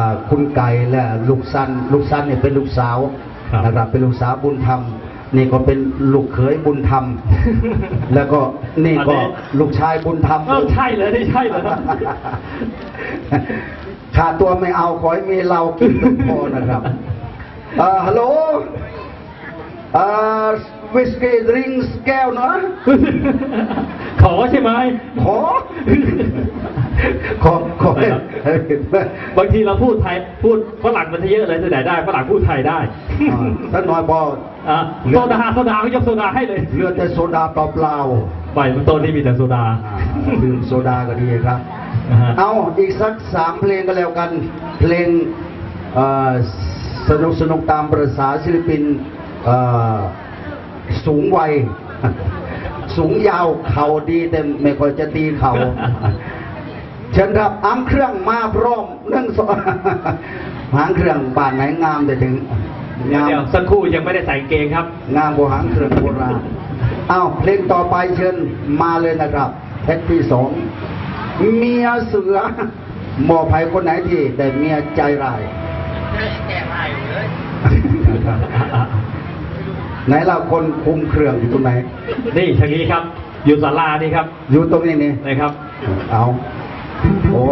อ่าคุณไก่และลูกสันลูกสันเนี่ยเป็นลูกสาวครับนะครับเป็นลูกสาวบุญธรรม นี่ก็เป็นลูกเขยบุญธรรม แล้วก็นี่ก็ลูกชายบุญธรรมเออใช่เลยนี่ใช่เลยขาดตัวไม่เอาขอให้มีเรากินทุกพอนะครับเอ่อฮัลโหลเอ่อวิสกี้ดริงส์แก้วเนาะขอใช่ไหมขอ ขอขอให้บางทีเราพูดไทยพูดฝรั่งมันจะเยอะเลยที่ไหนได้ฝรั่งพูดไทยได้อ่าท่านน้อยบอกอะโซดาโซดาก็ยกโซดาให้เลยเลือดแต่โซดาเปล่าๆใบมันต้นนี่มีแต่โซดาอ่าดื่มโซดาก็ดีครับนะฮะเอาอีกสักสามเพลงก็แล้วกัน เพลงเอ่อสนุกสนุกตามประษาศิลปินเอ่อสูงวัย สูงยาวเข่าดีแต่ไม่ค่อยจะตีเข่า เชิญครับอ้ํเครื่องมาพร้อมเรื่องสองหางเครื่องบ้านไหนงามแต่ถึงเดี๋ยวงามเดี๋ยวสักครู่ยังไม่ได้ใส่กางเกงครับงามโบหางเครื่องโบราณเอาเพลงต่อไปเชิญมาเลยนะครับแท็กที่สองเมียเสือหมอภัยคนไหนที่แต่เมียใจร้ายไหนล่ะคนคุมเครื่องอยู่ตรงไหน นี่ทางนี้ครับ อยู่ศาลานี่ครับ อยู่ตรงนี้นี่นะครับ เอา โอ้